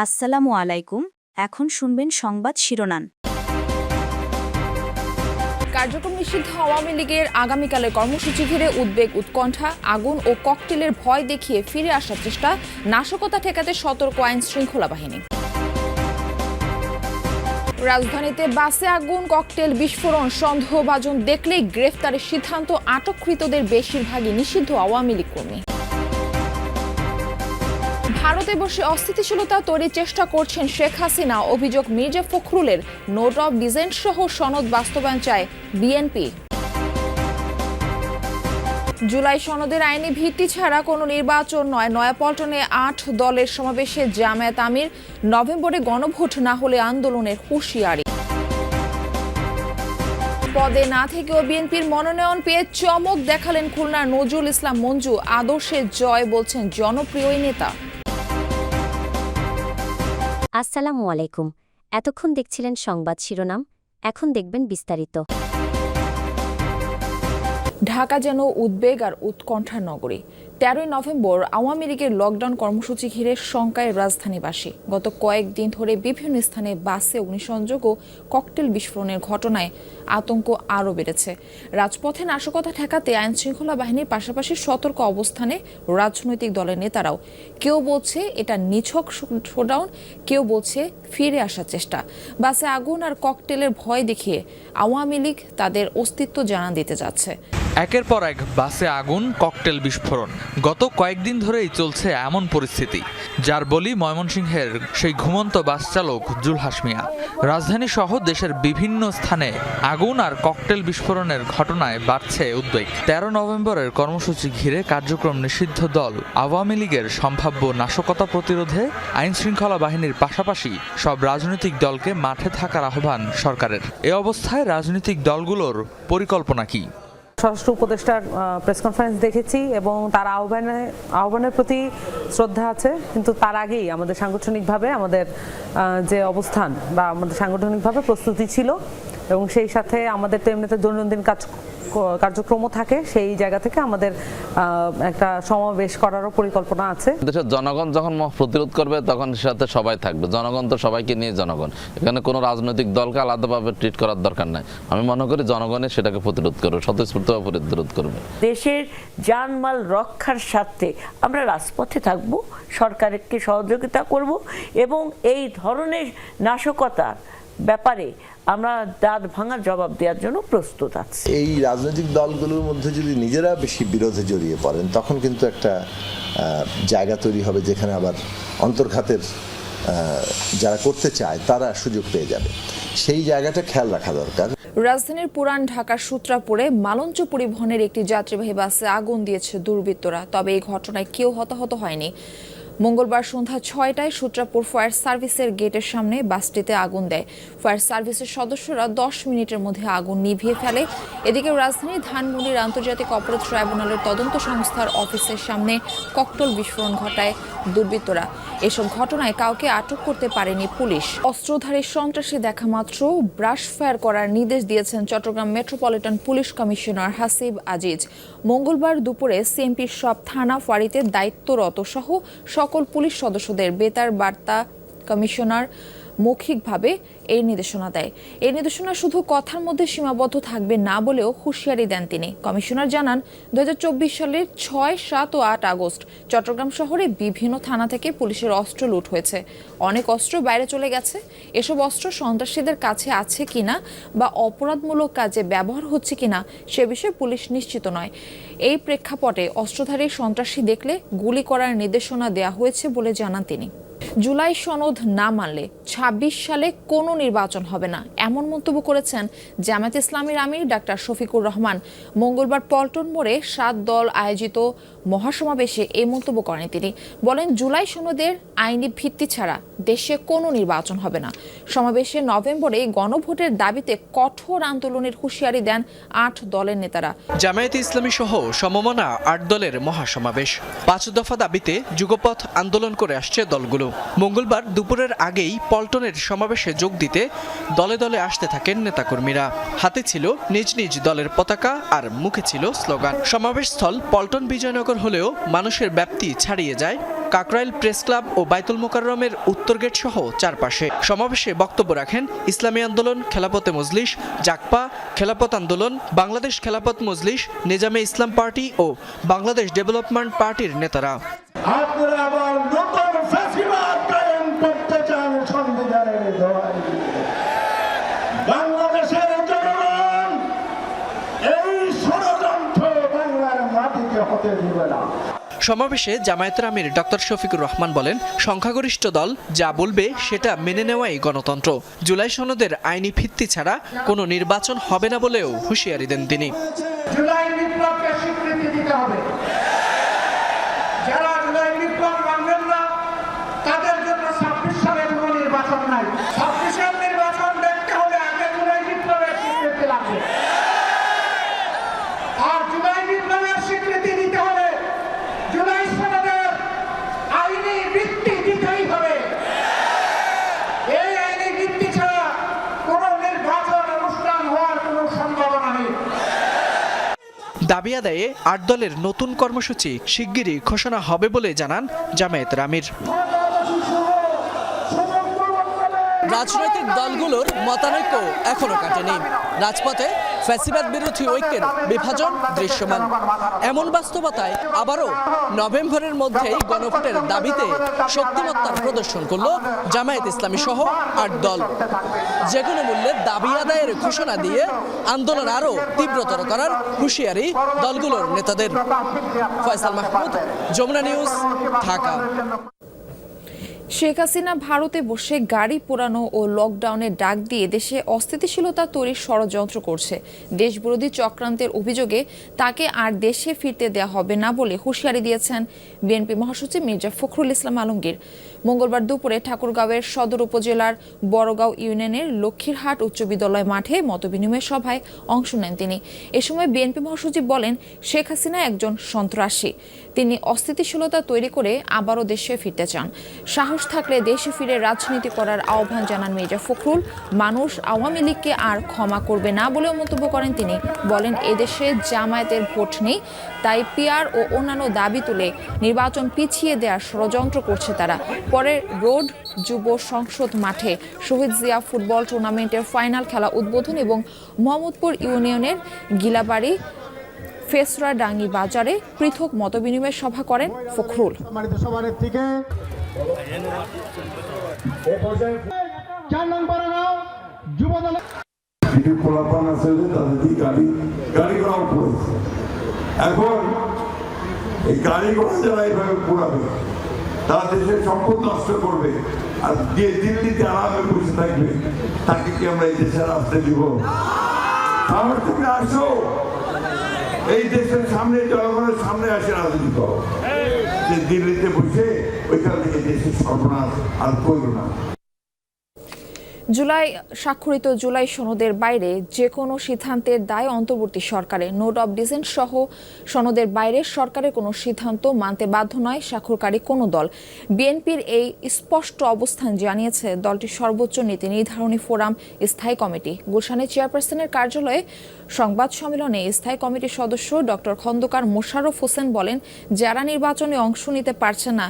আসসালামু আলাইকুম, এখন শুনবেন সংবাদ শিরোনাম। কার্যক্রম নিষিদ্ধ আওয়ামী লীগের আগামীকালের কর্মসূচি ঘিরে উদ্বেগ, উৎকণ্ঠা, আগুন ও ককটেলের ভয় দেখিয়ে ফিরে আসার চেষ্টা, নাশকতা ঠেকাতে সতর্ক আইন শৃঙ্খলা বাহিনী। রাজধানীতে বাসে আগুন, ককটেল, বিস্ফোরণ, সন্দেহভাজন দেখলেই গ্রেফতারের সিদ্ধান্ত আটককৃতদের বেশিরভাগই নিষিদ্ধ আওয়ামী লীগ কর্মী। ভারতে বসে অস্থিতিশীলতা তৈরির চেষ্টা করছেন শেখ হাসিনা, অভিযোগ মির্জা ফখরুলের। নোট অফ ডিজেন্ট সহ সনদ বাস্তবায়ন চায় বিএনপি। জুলাই সনদের আইনি ভিত্তি ছাড়া কোনো নির্বাচন নয়। নয়াপল্টনে আট দলের সমাবেশে জামায়াত আমির। নভেম্বরে গণভোট না হলে আন্দোলনের হুঁশিয়ারি। পদে না থেকেও বিএনপির মনোনয়ন পেয়ে চমক দেখালেন খুলনার নজরুল ইসলাম মঞ্জু। আদর্শের জয় বলছেন জনপ্রিয় নেতা। আসসালামু আলাইকুম। এতক্ষণ দেখছিলেন সংবাদ শিরোনাম, এখন দেখবেন বিস্তারিত। ঢাকা যেন উদ্বেগ আর উৎকণ্ঠার নগরী। তেরোই নভেম্বর আওয়ামী লীগের লকডাউন কর্মসূচি ঘিরে শঙ্কায় রাজধানীবাসী। গত কয়েকদিন ধরে বিভিন্ন স্থানে বাসে অগ্নিসংযোগ ও ককটেল বিস্ফোরণের ঘটনায় আতঙ্ক আরও বেড়েছে। রাজপথে নাশকতা ঠেকাতে আইন শৃঙ্খলা বাহিনীর পাশাপাশি সতর্ক অবস্থানে রাজনৈতিক দলের নেতারাও। কেউ বলছে এটা নিছক শোডাউন, কেউ বলছে ফিরে আসার চেষ্টা। বাসে আগুন আর ককটেলের ভয় দেখিয়ে আওয়ামী লীগ তাদের অস্তিত্ব জানান দিতে যাচ্ছে। একের পর এক বাসে আগুন, ককটেল বিস্ফোরণ। গত কয়েকদিন ধরেই চলছে এমন পরিস্থিতি। যার বলি ময়মনসিংহের সেই ঘুমন্ত বাস চালক জুলহাস মিয়া। রাজধানী সহ দেশের বিভিন্ন স্থানে আগুন আর ককটেল বিস্ফোরণের ঘটনায় বাড়ছে উদ্বেগ। তেরো নভেম্বরের কর্মসূচি ঘিরে কার্যক্রম নিষিদ্ধ দল আওয়ামী লীগের সম্ভাব্য নাশকতা প্রতিরোধে আইন শৃঙ্খলা বাহিনীর পাশাপাশি সব রাজনৈতিক দলকে মাঠে থাকার আহ্বান সরকারের। এ অবস্থায় রাজনৈতিক দলগুলোর পরিকল্পনা কি? স্বরাষ্ট্র উপদেষ্টার প্রেস কনফারেন্স দেখেছি এবং তার আহ্বানে, আহ্বানের প্রতি শ্রদ্ধা আছে। কিন্তু তার আগেই আমাদের সাংগঠনিকভাবে আমাদের যে অবস্থান বা আমাদের সাংগঠনিকভাবে প্রস্তুতি ছিল এবং সেই সাথে আমাদের তো এমনিতে দৈনন্দিন কাজ কার্যক্রমও থাকে সেই জায়গা থেকে আমাদের একটা সমাবেশ করারও পরিকল্পনা আছে। দেশের জনগণ যখন প্রতিরোধ করবে তখন সাথে সবাই থাকবে। জনগণ তো সবাইকে নিয়ে জনগণ। এখানে কোনো রাজনৈতিক দলকে আলাদাভাবে ট্রিট করার দরকার নাই। আমি মনে করি জনগণের সেটাকে প্রতিরোধ করবে স্বতঃস্ফূর্তভাবে প্রতিরোধ করবে। দেশের জানমাল রক্ষার স্বার্থে আমরা রাজপথে থাকব সরকারকে সহযোগিতা করব এবং এই ধরনের নাশকতার ব্যাপারে আমরা দাঁত ভাঙার জবাব দেওয়ার জন্য প্রস্তুত আছি। এই রাজনৈতিক দলগুলোর মধ্যে যদি নিজেরা বেশি বিরোধে জড়িয়ে পড়েন তখন কিন্তু একটা জায়গা তৈরি হবে যেখানে আবার অন্তর্ঘাতের যারা করতে চায় তারা সুযোগ পেয়ে যাবে। সেই জায়গাটা খেয়াল রাখা দরকার। রাজধানীর পুরান ঢাকার সূত্রাপুরে মালঞ্চ পরিবহনের একটি যাত্রীবাহী বাসে আগুন দিয়েছে দুর্বৃত্তরা। তবে এই ঘটনায় কেউ হতাহত হয়নি। মঙ্গলবার সন্ধ্যা ছয়টায় সূত্রাপুর ফায়ার সার্ভিসের গেটের সামনে বাসটিতে আগুন দেয়। ফায়ার সার্ভিসের সদস্যরা দশ মিনিটের মধ্যে আগুন নিভিয়ে ফেলে। এদিকে রাজধানী ধানমন্ডির আন্তর্জাতিক অপরাধ ট্রাইব্যুনালের তদন্ত সংস্থার অফিসের সামনে ককটল বিস্ফোরণ ঘটায়। দুর্বৃত্তরা। এসব ঘটনায় কাউকে আটক করতে পারেনি পুলিশ। অস্ত্রধারী সন্ত্রাসী দেখা মাত্র। ব্রাশ ফায়ার করার নির্দেশ দিয়েছেন Chattogram metropolitan police commissioner Hasib Aziz. মঙ্গলবার দুপুরে সিএমপির সব থানা ফাঁড়িতে দায়িত্বরত সহ সকল পুলিশ সদস্যদের বেতার বার্তা কমিশনার মৌখিকভাবে এই নির্দেশনা দেয়। এই নির্দেশনা শুধু কথার মধ্যে সীমাবদ্ধ থাকবে না বলেও হুঁশিয়ারি দেন তিনি। কমিশনার জানান দু হাজার চব্বিশ সালের ছয়, সাত ও আট আগস্ট চট্টগ্রাম শহরে বিভিন্ন থানা থেকে পুলিশের অস্ত্র লুট হয়েছে। অনেক অস্ত্র বাইরে চলে গেছে। এসব অস্ত্র সন্ত্রাসীদের কাছে আছে কিনা বা অপরাধমূলক কাজে ব্যবহার হচ্ছে কিনা সে বিষয়ে পুলিশ নিশ্চিত নয়। এই প্রেক্ষাপটে অস্ত্রধারী সন্ত্রাসী দেখলে গুলি করার নির্দেশনা দেওয়া হয়েছে বলে জানান তিনি। জুলাই সনদ না মানলে ২৬ সালে কোনো নির্বাচন হবে না, এমন মন্তব্য করেছেন জামায়াত ইসলামীর আমির ডাক্তার শফিকুর রহমান। মঙ্গলবার পল্টন মোড়ে সাত দল আয়োজিত মহাসমাবেশে এই মন্তব্য করেন তিনি। বলেন, জুলাই সনদের আইনি ভিত্তি ছাড়া দেশে কোনো নির্বাচন হবে না। সমাবেশে নভেম্বরে গণভোটের দাবিতে কঠোর আন্দোলনের হুঁশিয়ারি দেন আট দলের নেতারা। জামায়াতে ইসলামী সহ সমমনা আট দলের মহাসমাবেশ। পাঁচ দফা দাবিতে যুগপথ আন্দোলন করে আসছে দলগুলো। মঙ্গলবার দুপুরের আগেই পল্টনের সমাবেশে যোগ দিতে দলে দলে আসতে থাকেন নেতাকর্মীরা। হাতে ছিল নিজ নিজ দলের পতাকা আর মুখে ছিল স্লোগান। সমাবেশস্থল পল্টন বিজয়নগর হলেও মানুষের ব্যাপ্তি ছাড়িয়ে যায়। কাকরাইল প্রেস ক্লাব ও বাইতুল মোকাররমের উত্তর গেট সহ চারপাশে। সমাবেশে বক্তব্য রাখেন ইসলামী আন্দোলন খেলাপতে মজলিস জাকপা খেলাপত আন্দোলন, বাংলাদেশ খেলাপত মজলিস, নিজামে ইসলাম পার্টি ও বাংলাদেশ ডেভেলপমেন্ট পার্টির নেতারা। আপনারা আবার নতুন ফ্যাসিবাদ কায়েম করতে চান সংবিধানের দোয়াই দিয়ে। বাংলাদেশের জনগণ এই ষড়যন্ত্র বাংলার মাটিতে হতে দিবে না সমাবেশে জামায়াতের আমির ডক্টর শফিকুর রহমান বলেন, সংখ্যাগরিষ্ঠ দল যা বলবে সেটা মেনে নেওয়াই গণতন্ত্র। জুলাই সনদের আইনি ভিত্তি ছাড়া কোনো নির্বাচন হবে না বলেও হুঁশিয়ারি দেন তিনি। জুলাই বিপ্লবকে স্বীকৃতি দিতে হবে যারা জুলাই বিপ্লব মানবেন না তাদের জন্য ছাব্বিশ সালের কোনো নির্বাচন নাই ছাব্বিশের নির্বাচন দেখতে হলে আগে জুলাই বিপ্লবের স্বীকৃতি লাগবে আর জুলাই বিপ্লবের স্বীকৃতি দিতে হলে জুলাই সনদের আইনি ভিত্তি দিতেই হবে এই আইনি ভিত্তি ছাড়া কোনো নির্বাচন অনুষ্ঠান হওয়ার কোনো সম্ভাবনা নেই দাবি আদায়ে আট দলের নতুন কর্মসূচি শিগগিরই ঘোষণা হবে বলে জানান জামায়াত রামির। রাজনৈতিক দলগুলোর মতানৈক্য এখনও কাটেনি। রাজপথে ফ্যাসিবাদ বিরোধী ঐক্যের বিভাজন দৃশ্যমান। এমন বাস্তবতায় আবারও নভেম্বরের মধ্যেই গণভোটের দাবিতে শক্তিমত্তার প্রদর্শন করল জামায়াত ইসলামী সহ আট দল। যে কোনো মূল্যে দাবি আদায়ের ঘোষণা দিয়ে আন্দোলন আরও তীব্রতর করার হুঁশিয়ারি দলগুলোর নেতাদের। ফয়সাল মাহমুদ, যমুনা নিউজ, ঢাকা। শেখ হাসিনা ভারতে বসে গাড়ি পোড়ানো ও লকডাউনের ডাক দিয়ে দেশে অস্থিতিশীলতা তৈরির ষড়যন্ত্র করছে। দেশবিরোধী চক্রান্তের অভিযোগে তাকে আর দেশে ফিরতে দেওয়া হবে না বলে হুঁশিয়ারি দিয়েছেন বিএনপি মহাসচিব মির্জা ফখরুল ইসলাম আলমগীর। মঙ্গলবার দুপুরে ঠাকুরগাঁওয়ের সদর উপজেলার বড়গাঁও ইউনিয়নের লক্ষ্মীরহাট উচ্চ বিদ্যালয় মাঠে মতবিনিময় সভায় অংশ নেন তিনি। এ সময় বিএনপি মহাসচিব বলেন, শেখ হাসিনা একজন সন্ত্রাসী। তিনি অস্থিতিশীলতা তৈরি করে আবারও দেশে ফিরতে চান। সাহস থাকলে দেশে ফিরে রাজনীতি করার আহ্বান জানান মির্জা ফখরুল। মানুষ আওয়ামী লীগকে আর ক্ষমা করবে না বলেও মন্তব্য করেন তিনি। বলেন, এদেশে জামায়াতের ভোট নেই, তাই পিয়ার ও অন্যান্য দাবি তুলে নির্বাচন পিছিয়ে দেওয়ার ষড়যন্ত্র করছে তারা। পরে রোড যুব সংসদ মাঠে শহীদ জিয়া ফুটবল টুর্নামেন্টের ফাইনাল খেলা উদ্বোধন এবং মোহাম্মদপুর ইউনিয়নের গিলাবাড়ি ফেসরা ডাঙ্গি বাজারে পৃথক মতবিনিময় সভা করেন ফখরুল। এখন এই গাড়ি ঘোড়া যারা এইভাবে পোড়াবে তারা দেশের সম্পদ নষ্ট করবে। আর যে দিল্লিতে আরামে বসে থাকবে। তাকে কি আমরা এই দেশের আসতে দিব? আমার থেকে আসো। এই দেশের সামনে, জনগণের সামনে আসে রাজনীতি করো। দিল্লিতে বসে, ওইখান থেকে দেশের সর্বনাশ আর করল না। জুলাই, স্বাক্ষরিত জুলাই সনদের বাইরে যে কোনো সিদ্ধান্তের দায় অন্তর্বর্তী সরকারের। নোট অব ডিসেন্ট সহ সনদের বাইরে সরকারের কোনো সিদ্ধান্ত মানতে বাধ্য নয় স্বাক্ষরকারী কোনো দল। বিএনপির এই স্পষ্ট অবস্থান জানিয়েছে দলটির সর্বোচ্চ নীতি নির্ধারণী ফোরাম স্থায়ী কমিটি। গুলশানের চেয়ারপারসনের কার্যালয়ে সংবাদ সম্মেলনে স্থায়ী কমিটির সদস্য ডক্টর খন্দকার মোশাররফ হোসেন বলেন, যারা নির্বাচনে অংশ নিতে পারছে না